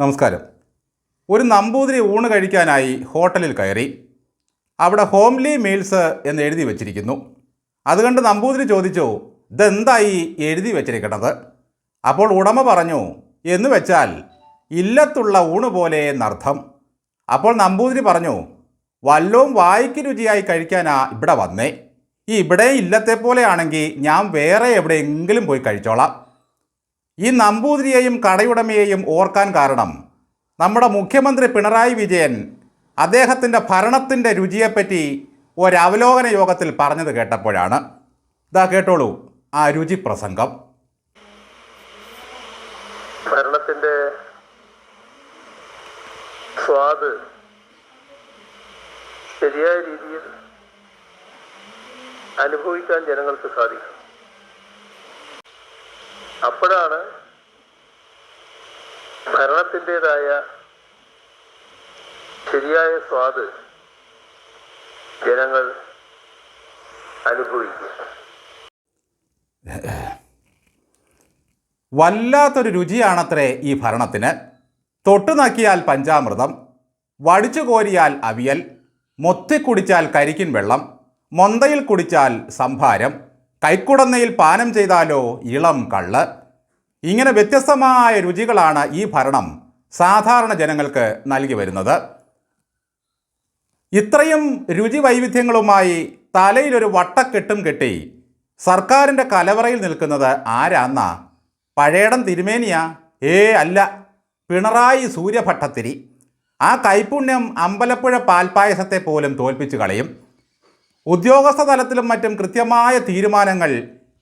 നമസ്കാരം. ഒരു നമ്പൂതിരി ഊണ് കഴിക്കാനായി ഹോട്ടലിൽ കയറി. അവിടെ ഹോംലി മീൽസ് എന്ന് എഴുതി വച്ചിരിക്കുന്നു. അതുകൊണ്ട് നമ്പൂതിരി ചോദിച്ചു ഇതെന്തായി എഴുതി വച്ചിരിക്കണത്? അപ്പോൾ ഉടമ പറഞ്ഞു എന്ന് വെച്ചാൽ ഇല്ലത്തുള്ള ഊണ് പോലെ എന്നർത്ഥം. അപ്പോൾ നമ്പൂതിരി പറഞ്ഞു വല്ലവും വായിക്ക് രുചിയായി കഴിക്കാനാ ഇവിടെ വന്നേ. ഈ ഇവിടെ ഇല്ലത്തെ പോലെയാണെങ്കിൽ ഞാൻ വേറെ എവിടെയെങ്കിലും പോയി കഴിച്ചോളാം. ഈ നമ്പൂതിരിയെയും കടയുടമയെയും ഓർക്കാൻ കാരണം നമ്മുടെ മുഖ്യമന്ത്രി പിണറായി വിജയൻ അദ്ദേഹത്തിന്റെ ഭരണത്തിന്റെ രുചിയെപ്പറ്റി ഒരവലോകന യോഗത്തിൽ പറഞ്ഞത് കേട്ടപ്പോഴാണ്. ഇതാ കേട്ടോളൂ ആ രുചി പ്രസംഗം. ഭരണത്തിന്റെ സ്വാദ് ശരിയായ രീതിയിൽ അനുഭവിക്കാൻ ജനങ്ങൾക്ക് സാധിക്കും. അപ്പോഴാണ് ഭരണത്തിന്റെതായ ശരിയായ സ്വാദ് ജനങ്ങൾ അനുഭവിക്കുക വല്ലാത്തൊരു രുചിയാണത്രേ ഈ ഭരണത്തിന്. തൊട്ടു നക്കിയാൽ പഞ്ചാമൃതം വടിച്ചു കോരിയാൽ അവിയൽ മൊത്തിക്കുടിച്ചാൽ കരിക്കിൻ വെള്ളം മൊന്തയിൽ കുടിച്ചാൽ സംഭാരം കൈക്കുടന്നയിൽ പാനം ചെയ്താലോ ഇളം കള്ള്? ഇങ്ങനെ വ്യത്യസ്തമായ രുചികളാണ് ഈ ഭരണം സാധാരണ ജനങ്ങൾക്ക് നൽകി വരുന്നത്. ഇത്രയും രുചി വൈവിധ്യങ്ങളുമായി തലയിലൊരു വട്ടക്കെട്ടും കെട്ടി സർക്കാരിന്റെ കലവറയിൽ നിൽക്കുന്നത് ആരാന്ന? പഴയടം തിരുമേനിയാ? ഏ അല്ല പിണറായി സൂര്യഭട്ടത്തിരി. ആ കൈപുണ്യം അമ്പലപ്പുഴ പാൽപ്പായസത്തെ പോലും തോൽപ്പിച്ചു കളയും. ഉദ്യോഗസ്ഥ തലത്തിലും മറ്റും കൃത്യമായ തീരുമാനങ്ങൾ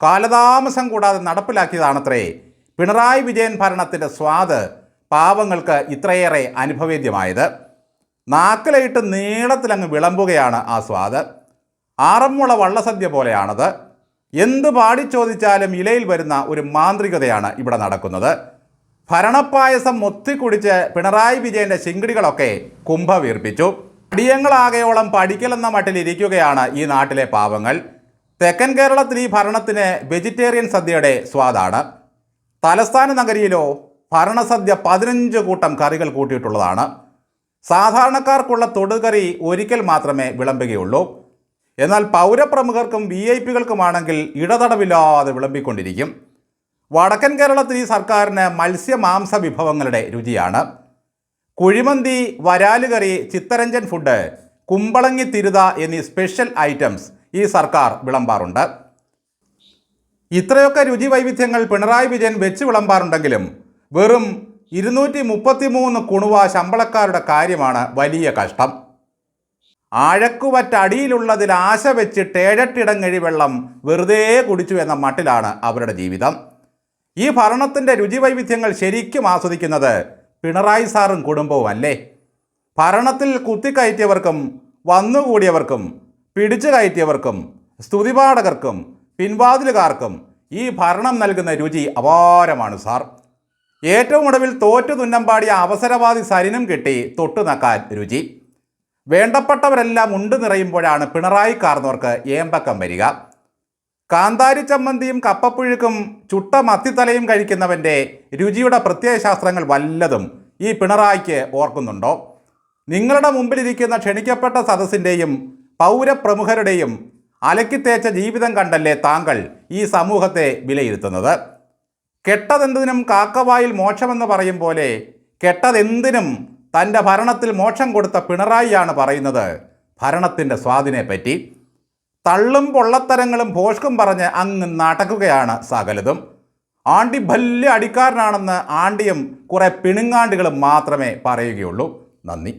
കാലതാമസം കൂടാതെ നടപ്പിലാക്കിയതാണത്രേ. പിണറായി വിജയൻ ഭരണത്തിന്റെ സ്വാദ് പാവങ്ങൾക്ക് ഇത്രയേറെ അനുഭവേദ്യമായത്. നാക്കിലയിട്ട് നീളത്തിലങ്ങ് വിളമ്പുകയാണ് ആ സ്വാദ്. ആറന്മുള വള്ളസദ്യ പോലെയാണത്. എന്ത് പാടി ചോദിച്ചാലും ഇലയിൽ വരുന്ന ഒരു മാന്ത്രികതയാണ് ഇവിടെ നടക്കുന്നത്. ഭരണപ്പായസം മുത്തിക്കുടിച്ച് പിണറായി വിജയന്റെ ശിങ്കിടികളൊക്കെ കുംഭ വീർപ്പിച്ചു അടിയങ്ങളാകയോളം പഠിക്കലെന്ന മട്ടിലിരിക്കുകയാണ് ഈ നാട്ടിലെ പാവങ്ങൾ. തെക്കൻ കേരളത്തിൽ ഈ ഭരണത്തിന് വെജിറ്റേറിയൻ സദ്യയുടെ സ്വാദാണ്. തലസ്ഥാന നഗരിയിലോ ഭരണസദ്യ പതിനഞ്ച് കൂട്ടം കറികൾ കൂട്ടിയിട്ടുള്ളതാണ്. സാധാരണക്കാർക്കുള്ള തൊടുകറി ഒരിക്കൽ മാത്രമേ വിളമ്പുകയുള്ളൂ. എന്നാൽ പൗരപ്രമുഖർക്കും വി ഐ പികൾക്കുമാണെങ്കിൽ ഇടതടവില്ലാതെ വിളമ്പിക്കൊണ്ടിരിക്കും. വടക്കൻ കേരളത്തിൽ ഈ സർക്കാരിന് മത്സ്യമാംസ വിഭവങ്ങളുടെ രുചിയാണ്. കുഴിമന്തി വരാലുകറി ചിത്തരഞ്ജൻ ഫുഡ് കുമ്പളങ്ങി തിരുത എന്നീ സ്പെഷ്യൽ ഐറ്റംസ് ഈ സർക്കാർ വിളമ്പാറുണ്ട്. ഇത്രയൊക്കെ രുചി വൈവിധ്യങ്ങൾ പിണറായി വിജയൻ വെച്ച് വിളമ്പാറുണ്ടെങ്കിലും വെറും ഇരുന്നൂറ്റി മുപ്പത്തിമൂന്ന് കുണുവ ശമ്പളക്കാരുടെ കാര്യമാണ് വലിയ കഷ്ടം. ആഴക്കുവറ്റടിയിലുള്ളതിൽ ആശ വെച്ചിട്ട് ഏഴട്ടിടങ്ങഴി വെള്ളം വെറുതെ കുടിച്ചു എന്ന മട്ടിലാണ് അവരുടെ ജീവിതം. ഈ ഭരണത്തിന്റെ രുചി വൈവിധ്യങ്ങൾ ശരിക്കും ആസ്വദിക്കുന്നത് പിണറായി സാറും കുടുംബവും അല്ലേ ഭരണത്തിൽ കുത്തിക്കയറ്റിയവർക്കും വന്നുകൂടിയവർക്കും പിടിച്ചു കയറ്റിയവർക്കും സ്തുതിപാഠകർക്കും പിൻവാതിലുകാർക്കും ഈ ഭരണം നൽകുന്ന രുചി അപാരമാണ് സാർ. ഏറ്റവും ഒടുവിൽ തോറ്റു തുന്നം പാടിയ അവസരവാദി സരിനും കിട്ടി തൊട്ടു നക്കാൻ രുചി. വേണ്ടപ്പെട്ടവരെല്ലാം ഉണ്ടു നിറയുമ്പോഴാണ് പിണറായി കാർന്നവർക്ക് ഏമ്പക്കം വരിക. കാന്താരി ചമ്മന്തിയും കപ്പപ്പുഴുക്കും ചുട്ട മത്തിത്തലയും കഴിക്കുന്നവന്റെ രുചിയുടെ പ്രത്യയശാസ്ത്രങ്ങൾ വല്ലതും ഈ പിണറായിക്ക് ഓർക്കുന്നുണ്ടോ? നിങ്ങളുടെ മുമ്പിലിരിക്കുന്ന ക്ഷണിക്കപ്പെട്ട സദസ്സിന്റെയും പൗരപ്രമുഖരുടെയും അലക്കിത്തേച്ച ജീവിതം കണ്ടല്ലേ താങ്കൾ ഈ സമൂഹത്തെ വിലയിരുത്തുന്നത്? കെട്ടതെന്തിനും കാക്കവായിൽ മോക്ഷമെന്ന് പറയും പോലെ കെട്ടതെന്തിനും തന്റെ ഭരണത്തിൽ മോക്ഷം കൊടുത്ത പിണറായിയാണ് പറയുന്നത് ഭരണത്തിന്റെ സ്വാധീനെപ്പറ്റി പറ്റി തള്ളും പൊള്ളത്തരങ്ങളും ഭോഷ്കും പറഞ്ഞ് അങ്ങ് നടക്കുകയാണ് സകലതും. ആണ്ടി ഭല്യ അടിക്കാരനാണെന്ന് ആണ്ടിയും കുറേ പിണുങ്ങാണ്ടികളും മാത്രമേ പറയുകയുള്ളൂ. നന്ദി.